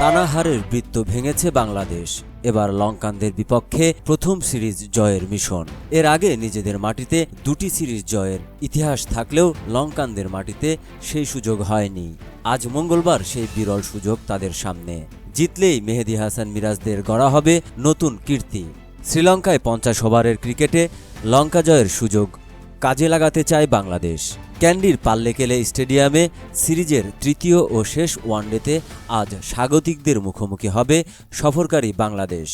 নানাহারের বৃত্ত ভেঙেছে বাংলাদেশ। এবার লঙ্কানদের বিপক্ষে প্রথম সিরিজ জয়ের মিশন। এর আগে নিজেদের মাটিতে দুটি সিরিজ জয়ের ইতিহাস থাকলেও লঙ্কানদের মাটিতে সেই সুযোগ হয়নি। আজ মঙ্গলবার সেই বিরল সুযোগ তাদের সামনে। জিতলেই মেহেদি হাসান মিরাজদের গড়া হবে নতুন কীর্তি। শ্রীলঙ্কায় পঞ্চাশ ওভারের ক্রিকেটে লঙ্কা জয়ের সুযোগ কাজে লাগাতে চায় বাংলাদেশ। ক্যান্ডির পাল্লেকেলে স্টেডিয়ামে সিরিজের তৃতীয় ও শেষ ওয়ানডেতে আজ স্বাগতিকদের মুখোমুখি হবে সফরকারী বাংলাদেশ।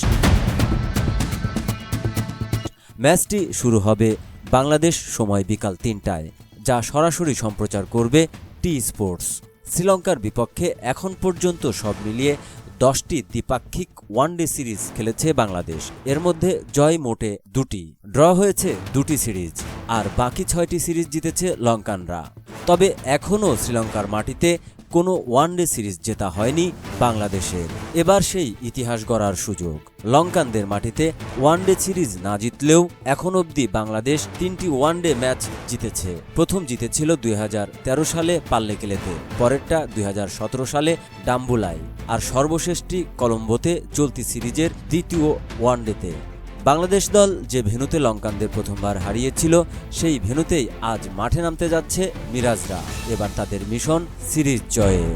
ম্যাচটি শুরু হবে বাংলাদেশ সময় বিকাল তিনটায়, যা সরাসরি সম্প্রচার করবে টি স্পোর্টস। শ্রীলঙ্কার বিপক্ষে এখন পর্যন্ত সব মিলিয়ে দশটি দ্বিপাক্ষিক ওয়ানডে সিরিজ খেলেছে বাংলাদেশ। এর মধ্যে জয় মোটে দুটি, ড্র হয়েছে দুটি সিরিজ। আর বাকি ছয়টি সিরিজ জিতেছে লঙ্কানরা। তবে এখনও শ্রীলঙ্কার মাটিতে কোনো ওয়ানডে সিরিজ জেতা হয়নি বাংলাদেশের। এবার সেই ইতিহাস গড়ার সুযোগ। লঙ্কানদের মাটিতে ওয়ানডে সিরিজ না জিতলেও এখন অবধি বাংলাদেশ তিনটি ওয়ানডে ম্যাচ জিতেছে। প্রথম জিতেছিল দুই হাজার তেরো সালে পাল্লেকেলেতে, পরেরটা দুই হাজার সতেরো সালে ডাম্বুলাই আর সর্বশেষটি কলম্বোতে চলতি সিরিজের দ্বিতীয় ওয়ানডেতে বাংলাদেশ দল যে ভেনুতে লঙ্কানদের প্রথমবার হারিয়েছিল, সেই ভেনুতেই আজ মাঠে নামতে যাচ্ছে মিরাজরা। এবার তাদের মিশন সিরিজ জয়ের